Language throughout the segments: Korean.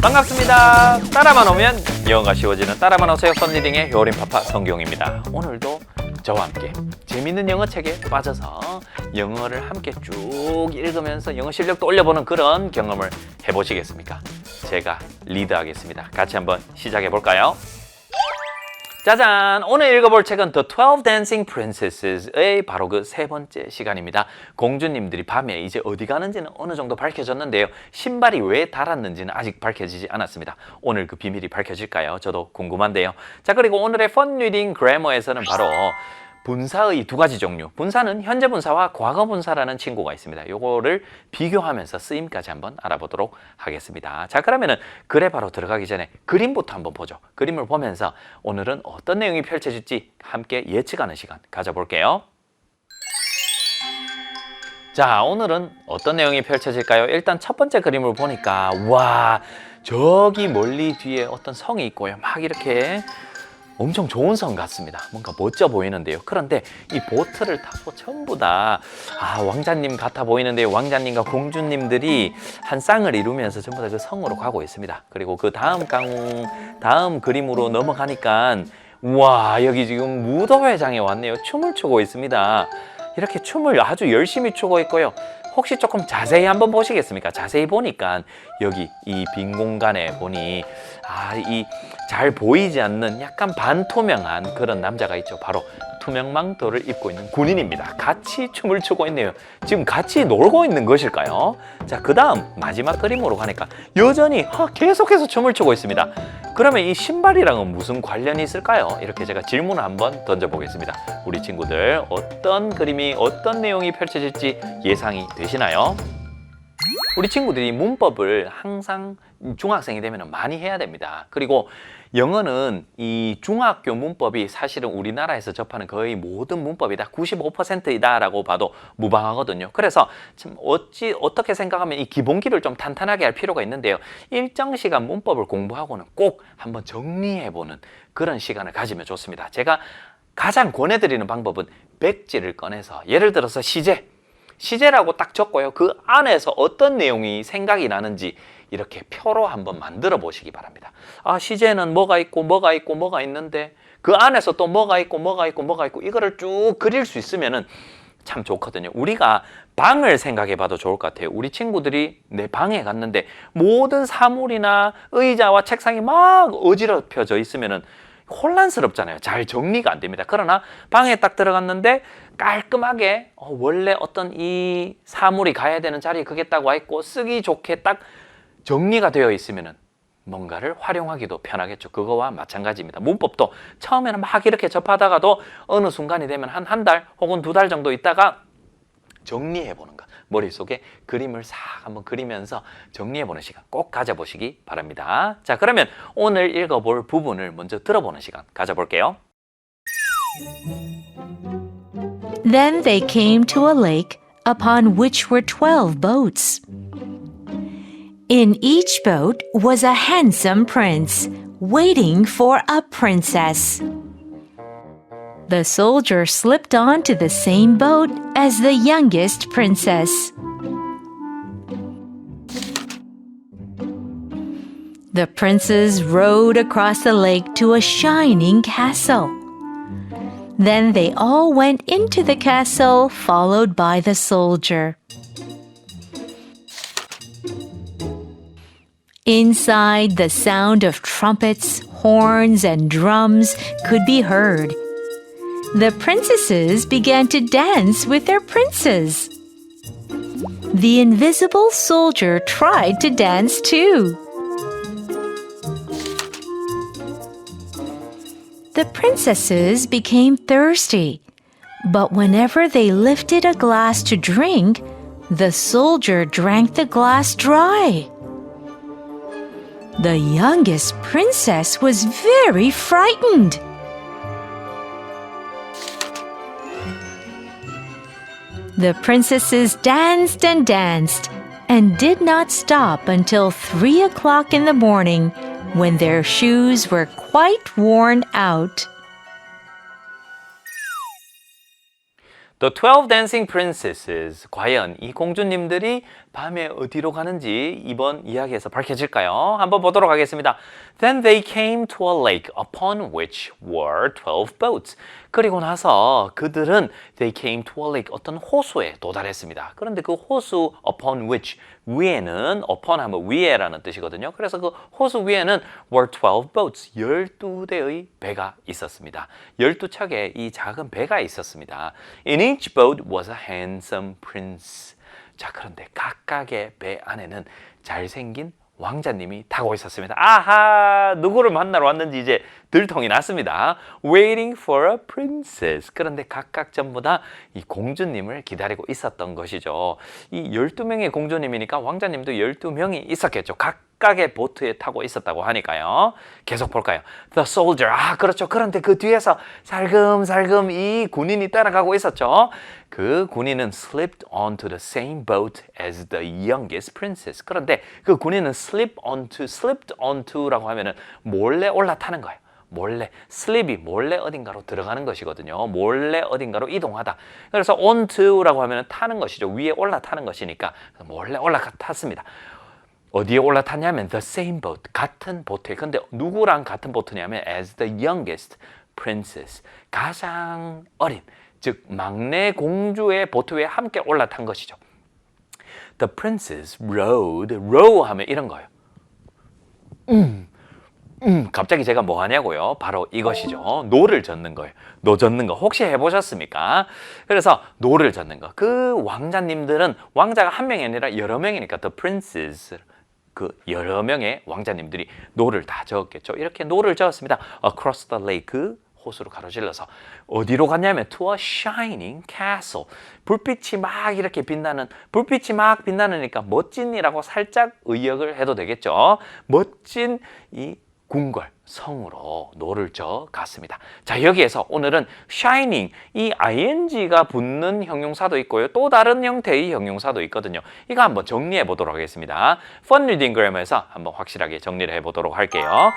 반갑습니다. 따라만 오면 영어가 쉬워지는 따라만 오세요 펀리딩의 효린 파파 성경입니다. 오늘도 저와 함께 재밌는 영어 책에 빠져서 영어를 함께 쭉 읽으면서 영어 실력도 올려보는 그런 경험을 해보시겠습니까? 제가 리드하겠습니다. 같이 한번 시작해 볼까요? 짜잔! 오늘 읽어볼 책은 The 12 Dancing Princess의 바로 그 세 번째 시간입니다. 공주님들이 밤에 이제 어디 가는지는 어느 정도 밝혀졌는데요. 신발이 왜 달았는지는 아직 밝혀지지 않았습니다. 오늘 그 비밀이 밝혀질까요? 저도 궁금한데요. 자, 그리고 오늘의 펀 리딩 그래머에서는 바로 분사의 두 가지 종류. 분사는 현재 분사와 과거 분사라는 친구가 있습니다. 요거를 비교하면서 쓰임까지 한번 알아보도록 하겠습니다. 자, 그러면은 글에 바로 들어가기 전에 그림부터 한번 보죠. 그림을 보면서 오늘은 어떤 내용이 펼쳐질지 함께 예측하는 시간 가져볼게요. 자, 오늘은 어떤 내용이 펼쳐질까요? 일단 첫 번째 그림을 보니까 와, 저기 멀리 뒤에 어떤 성이 있고요. 막 이렇게 엄청 좋은 성 같습니다. 뭔가 멋져 보이는데요. 그런데 이 보트를 타고 전부 다 아, 왕자님 같아 보이는데요. 왕자님과 공주님들이 한 쌍을 이루면서 전부 다 그 성으로 가고 있습니다. 그리고 그 다음 강 다음 그림으로 넘어가니까 와 여기 지금 무도회장에 왔네요. 춤을 추고 있습니다. 이렇게 춤을 아주 열심히 추고 있고요. 혹시 조금 자세히 한번 보시겠습니까? 자세히 보니까 여기 이 빈 공간에 보니 아 이 잘 보이지 않는 약간 반투명한 그런 남자가 있죠. 바로 투명 망토를 입고 있는 군인입니다. 같이 춤을 추고 있네요. 지금 같이 놀고 있는 것일까요? 자, 그 다음 마지막 그림으로 가니까 여전히 아, 계속해서 춤을 추고 있습니다. 그러면 이 신발이랑은 무슨 관련이 있을까요? 이렇게 제가 질문을 한번 던져보겠습니다. 우리 친구들 어떤 그림이 어떤 내용이 펼쳐질지 예상이 되시나요? 우리 친구들이 문법을 항상 중학생이 되면 많이 해야 됩니다. 그리고 영어는 이 중학교 문법이 사실은 우리나라에서 접하는 거의 모든 문법이 다 95%이다라고 봐도 무방하거든요. 그래서 참 어찌 어떻게 생각하면 이 기본기를 좀 탄탄하게 할 필요가 있는데요. 일정 시간 문법을 공부하고는 꼭 한번 정리해 보는 그런 시간을 가지면 좋습니다. 제가 가장 권해드리는 방법은 백지를 꺼내서 예를 들어서 시제 시제라고 딱 적고요. 그 안에서 어떤 내용이 생각이 나는지 이렇게 표로 한번 만들어 보시기 바랍니다. 아, 시제는 뭐가 있고 뭐가 있고 뭐가 있는데 그 안에서 또 뭐가 있고 뭐가 있고 뭐가 있고 이거를 쭉 그릴 수 있으면은 참 좋거든요. 우리가 방을 생각해 봐도 좋을 것 같아요. 우리 친구들이 내 방에 갔는데 모든 사물이나 의자와 책상이 막 어지럽혀져 있으면은 혼란스럽잖아요. 잘 정리가 안 됩니다. 그러나 방에 딱 들어갔는데 깔끔하게 어, 원래 어떤 이 사물이 가야 되는 자리에 와 있고 쓰기 좋게 딱 정리가 되어 있으면은 뭔가를 활용하기도 편하겠죠. 그거와 마찬가지입니다. 문법도 처음에는 막 이렇게 접하다가도 어느 순간이 되면 한 한 달 혹은 두 달 정도 있다가 정리해 보는 것. 머릿속에 그림을 싹 한번 그리면서 정리해 보는 시간 꼭 가져보시기 바랍니다. 자, 그러면 오늘 읽어볼 부분을 먼저 들어보는 시간 가져볼게요. Then they came to a lake upon which were twelve boats. In each boat was a handsome prince waiting for a princess. The soldier slipped onto the same boat as the youngest princess. The princes rowed across the lake to a shining castle. Then they all went into the castle, followed by the soldier. Inside, the sound of trumpets, horns, and drums could be heard. The princesses began to dance with their princes. The invisible soldier tried to dance too. The princesses became thirsty, but whenever they lifted a glass to drink, the soldier drank the glass dry. The youngest princess was very frightened. The princesses danced and danced and did not stop until three o'clock in the morning when their shoes were quite worn out. The 12 Dancing Princesses. 과연 이 공주님들이 밤에 어디로 가는지 이번 이야기에서 밝혀질까요? 한번 보도록 하겠습니다. Then they came to a lake upon which were 12 boats. 그리고 나서 그들은 they came to a lake 어떤 호수에 도달했습니다. 그런데 그 호수 upon which 위에는 upon 하면 위에라는 뜻이거든요. 그래서 그 호수 위에는 were 12 boats 12대의 배가 있었습니다. 12척의 이 작은 배가 있었습니다. In each boat was a handsome prince. 자, 그런데 각각의 배 안에는 잘생긴 왕자님이 타고 있었습니다. 아하, 누구를 만나러 왔는지 이제 들통이 났습니다. Waiting for a princess. 그런데 각각 전부 다 이 공주님을 기다리고 있었던 것이죠. 이 12명의 공주님이니까 왕자님도 12명이 있었겠죠. 각 각의 보트에 타고 있었다고 하니까요. 계속 볼까요? The soldier. 아, 그렇죠. 그런데 그 뒤에서 살금살금 이 군인이 따라가고 있었죠. 그 군인은 slipped onto the same boat as the youngest princess. 그런데 그 군인은 slip onto, slipped onto라고 하면은 몰래 올라타는 거예요. 몰래 슬립이 몰래 어딘가로 들어가는 것이거든요. 몰래 어딘가로 이동하다. 그래서 onto라고 하면 타는 것이죠. 위에 올라타는 것이니까 몰래 올라탔습니다. 어디에 올라탔냐면 the same boat 같은 보트에. 근데 누구랑 같은 보트냐면 as the youngest princess 가장 어린 즉 막내 공주의 보트 위에 함께 올라탄 것이죠. The princess rode. row 하면 이런 거예요. 음, 갑자기 제가 뭐 하냐고요? 바로 이것이죠. 노를 젓는 거예요. 노 젓는 거. 혹시 해보셨습니까? 그래서 노를 젓는 거. 그 왕자님들은 왕자가 한 명이 아니라 여러 명이니까 the princess. 그 여러 명의 왕자님들이 노를 다 저었겠죠. 이렇게 노를 저었습니다. Across the lake. 호수로 가로질러서 어디로 갔냐면 to a shining castle. 불빛이 막 이렇게 빛나는 불빛이 막 빛나니까 멋진이라고 살짝 의역을 해도 되겠죠. 멋진 이 궁궐 성으로 노를 저 갔습니다. 자, 여기에서 오늘은 shining 이 ing가 붙는 형용사도 있고요. 또 다른 형태의 형용사도 있거든요. 이거 한번 정리해 보도록 하겠습니다. Fun Reading Grammar에서 한번 확실하게 정리를 해 보도록 할게요.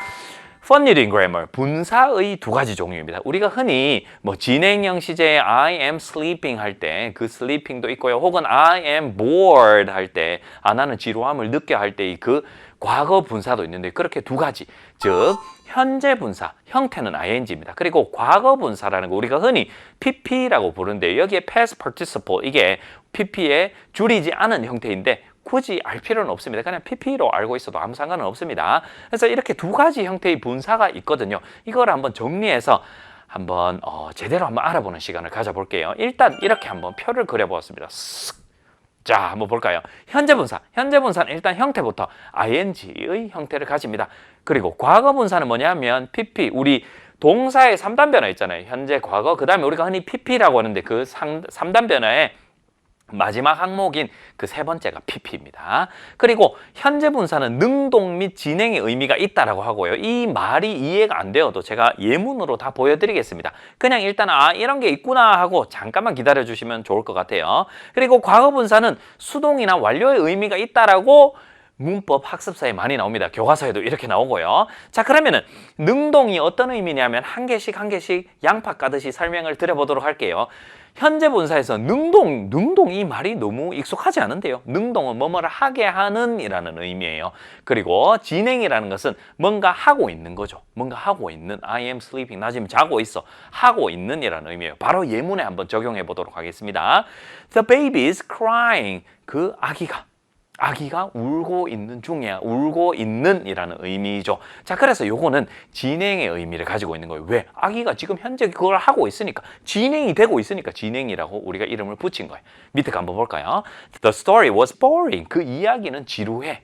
Fun Reading Grammar 분사의 두 가지 종류입니다. 우리가 흔히 뭐 진행형 시제에 I am sleeping 할 때 그 sleeping도 있고요. 혹은 I am bored 할 때 아 나는 지루함을 느껴 할 때그 과거 분사도 있는데 그렇게 두 가지 즉 현재 분사 형태는 ing입니다. 그리고 과거 분사라는 거 우리가 흔히 pp라고 부르는데 여기에 past participle 이게 pp에 줄이지 않은 형태인데 굳이 알 필요는 없습니다. 그냥 pp로 알고 있어도 아무 상관은 없습니다. 그래서 이렇게 두 가지 형태의 분사가 있거든요. 이걸 한번 정리해서 한번 어, 제대로 한번 알아보는 시간을 가져볼게요. 일단 이렇게 한번 표를 그려보았습니다. 쓱. 자, 한번 볼까요? 현재 분사. 현재 분사는 일단 형태부터 ing의 형태를 가집니다. 그리고 과거 분사는 뭐냐면 pp. 우리 동사의 3단 변화 있잖아요. 현재, 과거. 그 다음에 우리가 흔히 pp라고 하는데 그 3, 3단 변화에 마지막 항목인 그 세 번째가 pp입니다. 그리고 현재 분사는 능동 및 진행의 의미가 있다라고 하고요. 이 말이 이해가 안 되어도 제가 예문으로 다 보여드리겠습니다. 그냥 일단 아 이런 게 있구나 하고 잠깐만 기다려 주시면 좋을 것 같아요. 그리고 과거 분사는 수동이나 완료의 의미가 있다라고 문법 학습사에 많이 나옵니다. 교과서에도 이렇게 나오고요. 자, 그러면은 능동이 어떤 의미냐면 한 개씩 한 개씩 양파 까듯이 설명을 드려보도록 할게요. 현재 분사에서 능동, 능동 이 말이 너무 익숙하지 않은데요. 능동은 뭐뭐를 하게 하는 이라는 의미예요. 그리고 진행이라는 것은 뭔가 하고 있는 거죠. 뭔가 하고 있는 I am sleeping. 나 지금 자고 있어. 하고 있는 이라는 의미예요. 바로 예문에 한번 적용해 보도록 하겠습니다. The baby is crying. 그 아기가 아기가 울고 있는 중이야. 울고 있는 이라는 의미죠. 자, 그래서 요거는 진행의 의미를 가지고 있는 거예요. 왜? 아기가 지금 현재 그걸 하고 있으니까, 진행이 되고 있으니까 진행이라고 우리가 이름을 붙인 거예요. 밑에 거 한번 볼까요? The story was boring. 그 이야기는 지루해.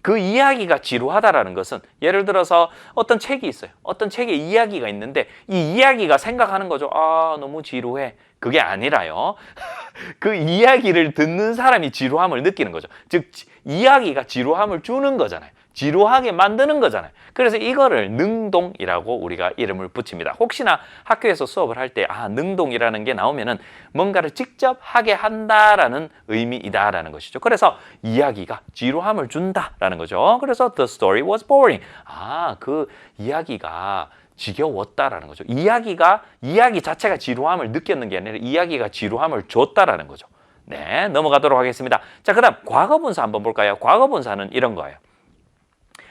그 이야기가 지루하다라는 것은 예를 들어서 어떤 책이 있어요. 어떤 책에 이야기가 있는데 이 이야기가 생각하는 거죠. 아, 너무 지루해. 그게 아니라요. 그 이야기를 듣는 사람이 지루함을 느끼는 거죠. 즉, 지- 이야기가 지루함을 주는 거잖아요. 지루하게 만드는 거잖아요. 그래서 이거를 능동이라고 우리가 이름을 붙입니다. 혹시나 학교에서 수업을 할 때, 아, 능동이라는 게 나오면은 뭔가를 직접 하게 한다라는 의미이다라는 것이죠. 그래서 이야기가 지루함을 준다라는 거죠. 그래서 the story was boring. 아, 그 이야기가 지겨웠다라는 거죠. 이야기가 이야기 자체가 지루함을 느꼈는 게 아니라 이야기가 지루함을 줬다라는 거죠. 네, 넘어가도록 하겠습니다. 자, 그다음 과거 분사 한번 볼까요? 과거 분사는 이런 거예요.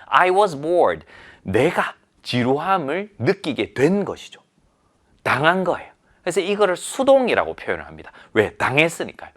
I was bored. 내가 지루함을 느끼게 된 것이죠. 당한 거예요. 그래서 이거를 수동이라고 표현을 합니다. 왜? 당했으니까요.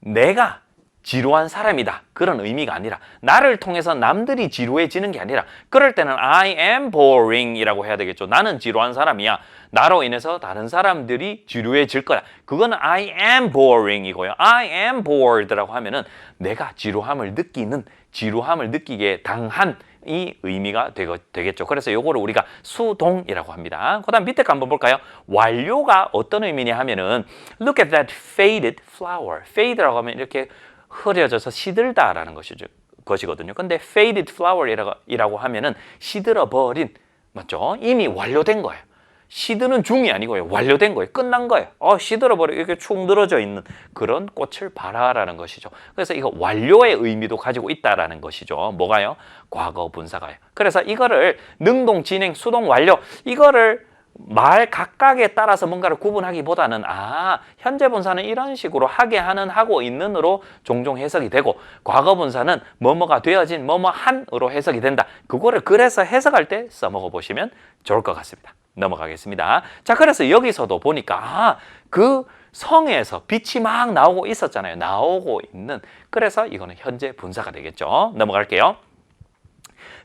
내가 지루한 사람이다. 그런 의미가 아니라 나를 통해서 남들이 지루해지는 게 아니라 그럴 때는 I am boring 이라고 해야 되겠죠. 나는 지루한 사람이야. 나로 인해서 다른 사람들이 지루해질 거야. 그거는 I am boring 이고요. I am bored라고 하면은 내가 지루함을 느끼는 지루함을 느끼게 당한 이 의미가 되겠죠. 그래서 요거를 우리가 수동이라고 합니다. 그 다음 밑에 거 한번 볼까요? 완료가 어떤 의미냐 하면은 Look at that faded flower. Fade라고 하면 이렇게 흐려져서 시들다라는 것이죠. 것이거든요. 근데 faded flower이라고 이라고 하면은 시들어 버린 맞죠? 이미 완료된 거예요. 시드는 중이 아니고요. 완료된 거예요. 끝난 거예요. 어, 시들어 버려 이렇게 축 늘어져 있는 그런 꽃을 봐라라는 것이죠. 그래서 이거 완료의 의미도 가지고 있다라는 것이죠. 뭐가요? 과거 분사가요. 그래서 이거를 능동, 진행, 수동, 완료 이거를 말 각각에 따라서 뭔가를 구분하기보다는 아 현재 분사는 이런 식으로 하게 하는 하고 있는으로 종종 해석이 되고 과거 분사는 뭐뭐가 되어진 뭐뭐 한으로 해석이 된다. 그거를 그래서 해석할 때 써먹어 보시면 좋을 것 같습니다. 넘어가겠습니다. 자 그래서 여기서도 보니까 아, 그 성에서 빛이 막 나오고 있었잖아요. 나오고 있는 그래서 이거는 현재 분사가 되겠죠. 넘어갈게요.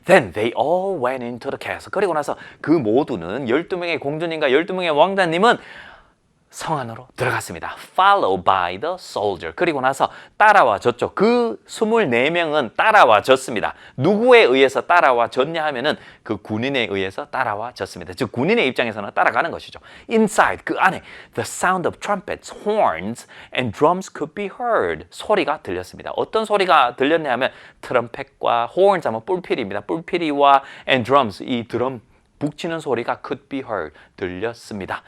Then they all went into the castle. 그리고 나서 그 모두는 12명의 공주님과 12명의 왕자님은 성 안으로 들어갔습니다. Followed by the soldier. 그리고 나서 따라와 줬죠. 그 24명은 따라와 줬습니다. 누구에 의해서 따라와 줬냐 하면은 그 군인에 의해서 따라와 줬습니다. 즉 군인의 입장에서는 따라가는 것이죠. Inside 그 안에 the sound of trumpets, horns and drums could be heard. 소리가 들렸습니다. 어떤 소리가 들렸냐 하면 트럼펫과 horns 하면 뿔피리입니다. 뿔피리와 and drums 이 드럼 북치는 소리가 could be heard 들렸습니다.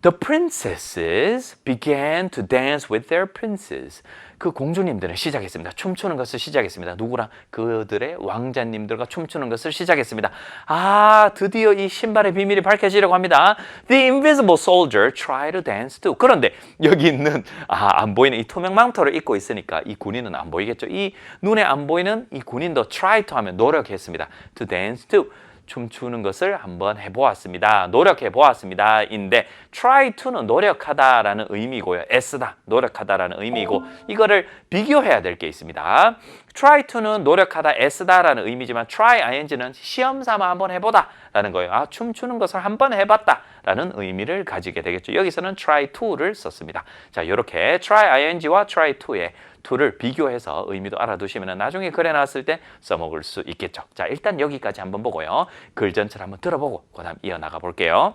The princesses began to dance with their princes. 그 공주님들은 시작했습니다. 춤추는 것을 시작했습니다. 누구랑? 그들의 왕자님들과 춤추는 것을 시작했습니다. 아, 드디어 이 신발의 비밀이 밝혀지려고 합니다. The invisible soldier tried to dance too. 그런데 여기 있는 아, 안 보이는 이 투명 망토를 입고 있으니까 이 군인은 안 보이겠죠. 이 눈에 안 보이는 이 군인도 try to 하면 노력했습니다. To dance too. 춤추는 것을 한번 해보았습니다. 노력해 보았습니다. 인데 try to는 노력하다라는 의미고요. 애쓰다, 노력하다라는 의미고 이거를 비교해야 될 게 있습니다. try to는 노력하다, 애쓰다라는 의미지만 try ing는 시험 삼아 한번 해보다라는 거예요. 아 춤추는 것을 한번 해봤다라는 의미를 가지게 되겠죠. 여기서는 try to를 썼습니다. 자 이렇게 try ing와 try to의 to를 비교해서 의미도 알아두시면 나중에 글에 나왔을 때 써먹을 수 있겠죠. 자, 일단 여기까지 한번 보고요. 글 전체를 한번 들어보고 그 다음 이어나가 볼게요.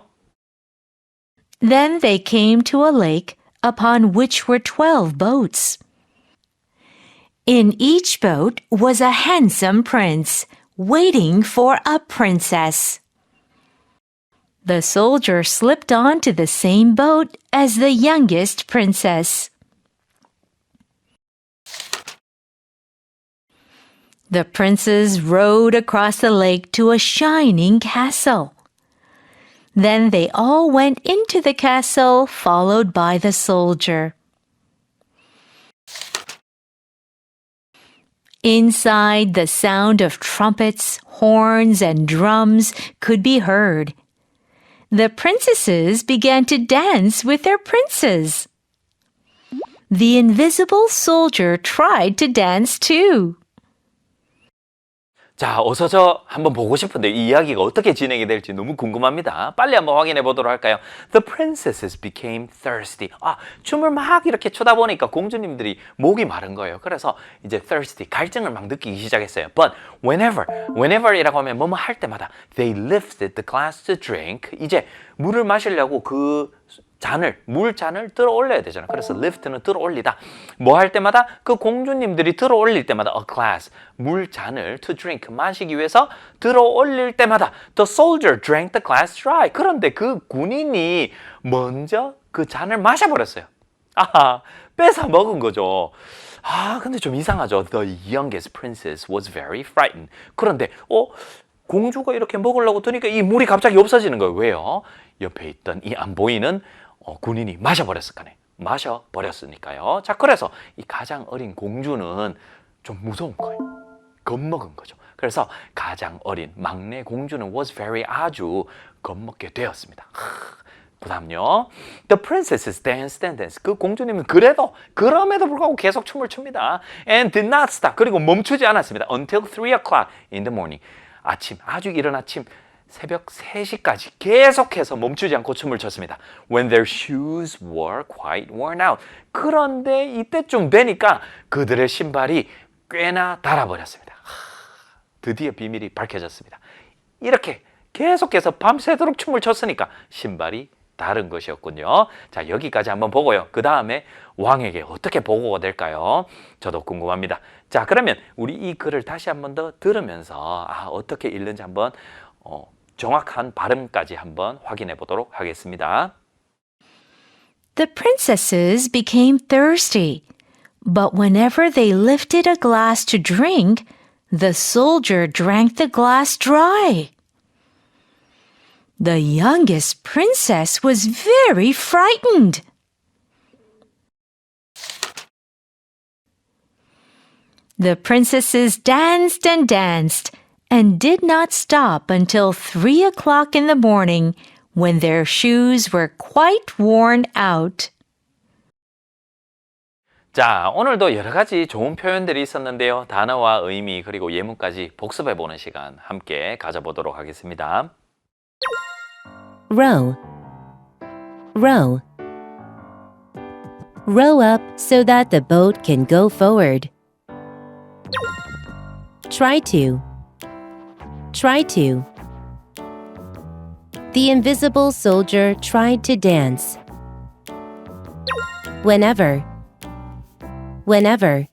Then they came to a lake upon which were twelve boats. In each boat was a handsome prince waiting for a princess. The soldier slipped onto the same boat as the youngest princess. The princes rowed across the lake to a shining castle. Then they all went into the castle, followed by the soldier. Inside, the sound of trumpets, horns, and drums could be heard. The princesses began to dance with their princes. The invisible soldier tried to dance too. 자, 어서 저 한번 보고 싶은데 이 이야기가 어떻게 진행이 될지 너무 궁금합니다. 빨리 한번 확인해 보도록 할까요? The princesses became thirsty. 아, 춤을 막 이렇게 추다 보니까 공주님들이 목이 마른 거예요. 그래서 이제 thirsty, 갈증을 막 느끼기 시작했어요. But whenever, whenever이라고 하면 뭐뭐 할 때마다 they lifted the glass to drink. 이제 물을 마시려고 그 잔을 물 잔을 들어 올려야 되잖아. 그래서 lift는 들어 올리다. 뭐 할 때마다 그 공주님들이 들어 올릴 때마다 a glass 물 잔을 to drink 마시기 위해서 들어 올릴 때마다 the soldier drank the glass dry. 그런데 그 군인이 먼저 그 잔을 마셔 버렸어요. 아하 뺏어 먹은 거죠. 아 근데 좀 이상하죠. The youngest princess was very frightened. 그런데 어 공주가 이렇게 먹으려고 드니까 이 물이 갑자기 없어지는 거예요. 왜요? 옆에 있던 이 안 보이는 어, 군인이 마셔버렸을 거네. 마셔버렸으니까요. 자, 그래서 이 가장 어린 공주는 좀 무서운 거예요. 겁먹은 거죠. 그래서 가장 어린 막내 공주는 was very 아주 겁먹게 되었습니다. 그 다음요. The princesses danced and danced. 그 공주님은 그래도 그럼에도 불구하고 계속 춤을 춥니다. And did not stop. 그리고 멈추지 않았습니다. Until 3 o'clock in the morning. 아침, 아주 이른 아침 새벽 3시까지 계속해서 멈추지 않고 춤을 췄습니다. When their shoes were quite worn out. 그런데 이때쯤 되니까 그들의 신발이 꽤나 닳아버렸습니다. 드디어 비밀이 밝혀졌습니다. 이렇게 계속해서 밤새도록 춤을 췄으니까 신발이 다른 것이었군요. 자, 여기까지 한번 보고요. 그 다음에 왕에게 어떻게 보고가 될까요? 저도 궁금합니다. 자, 그러면 우리 이 글을 다시 한번 더 들으면서 아, 어떻게 읽는지 한번 어, 정확한 발음까지 한번 확인해 보도록 하겠습니다. The princesses became thirsty, but whenever they lifted a glass to drink, the soldier drank the glass dry. The youngest princess was very frightened. The princesses danced and danced and did not stop until three o'clock in the morning when their shoes were quite worn out. 자, 오늘도 여러 가지 좋은 표현들이 있었는데요. 단어와 의미 그리고 예문까지 복습해 보는 시간 함께 가져보도록 하겠습니다. Row. Row. Row up so that the boat can go forward. Try to. Try to. The invisible soldier tried to dance. Whenever. Whenever.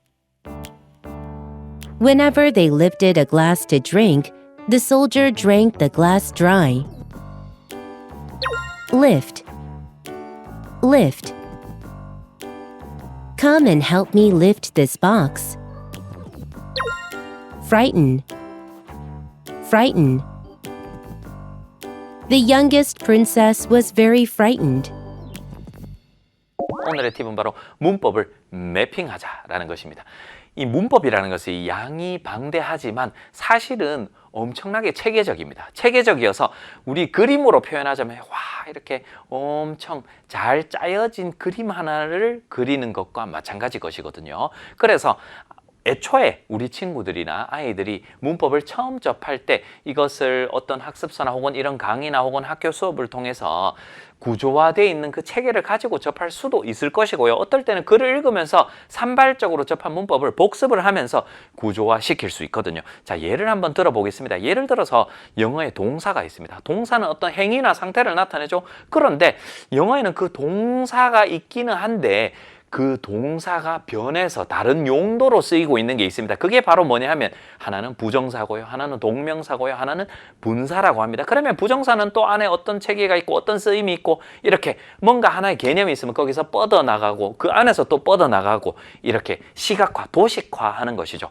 Whenever they lifted a glass to drink, the soldier drank the glass dry. Lift. Lift. Come and help me lift this box. Frighten. Frighten. The youngest princess was very frightened. 오늘의 팁은 바로 문법을 매핑하자라는 것입니다. 이 문법이라는 것이 양이 방대하지만 사실은 엄청나게 체계적입니다. 체계적이어서 우리 그림으로 표현하자면 와 이렇게 엄청 잘 짜여진 그림 하나를 그리는 것과 마찬가지 것이거든요. 그래서 애초에 우리 친구들이나 아이들이 문법을 처음 접할 때 이것을 어떤 학습서나 혹은 이런 강의나 혹은 학교 수업을 통해서 구조화되어 있는 그 체계를 가지고 접할 수도 있을 것이고요. 어떨 때는 글을 읽으면서 산발적으로 접한 문법을 복습을 하면서 구조화 시킬 수 있거든요. 자, 예를 한번 들어보겠습니다. 예를 들어서 영어에 동사가 있습니다. 동사는 어떤 행위나 상태를 나타내죠. 그런데 영어에는 그 동사가 있기는 한데 그 동사가 변해서 다른 용도로 쓰이고 있는 게 있습니다. 그게 바로 뭐냐 하면 하나는 부정사고요. 하나는 동명사고요. 하나는 분사라고 합니다. 그러면 부정사는 또 안에 어떤 체계가 있고 어떤 쓰임이 있고 이렇게 뭔가 하나의 개념이 있으면 거기서 뻗어나가고 그 안에서 또 뻗어나가고 이렇게 시각화, 도식화하는 것이죠.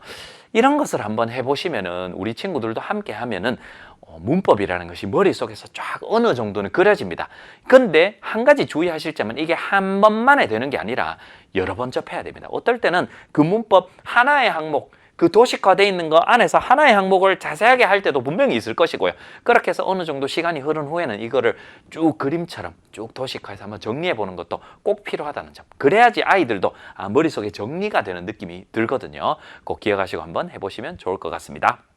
이런 것을 한번 해보시면은 우리 친구들도 함께 하면은 어, 문법이라는 것이 머릿속에서 쫙 어느 정도는 그려집니다. 근데 한 가지 주의하실 점은 이게 한 번만에 되는 게 아니라 여러 번 접해야 됩니다. 어떨 때는 그 문법 하나의 항목 그 도식화되어 있는 거 안에서 하나의 항목을 자세하게 할 때도 분명히 있을 것이고요. 그렇게 해서 어느 정도 시간이 흐른 후에는 이거를 쭉 그림처럼 쭉 도식화해서 한번 정리해 보는 것도 꼭 필요하다는 점. 그래야지 아이들도 아, 머릿속에 정리가 되는 느낌이 들거든요. 꼭 기억하시고 한번 해보시면 좋을 것 같습니다.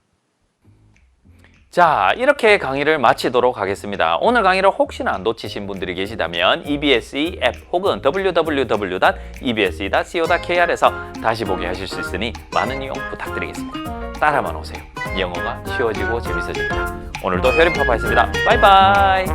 자, 이렇게 강의를 마치도록 하겠습니다. 오늘 강의를 혹시나 놓치신 분들이 계시다면 EBSE 앱 혹은 www.ebse.co.kr에서 다시 보기 하실 수 있으니 많은 이용 부탁드리겠습니다. 따라만 오세요. 영어가 쉬워지고 재밌어집니다. 오늘도 혈림파파였습니다. 바이바이.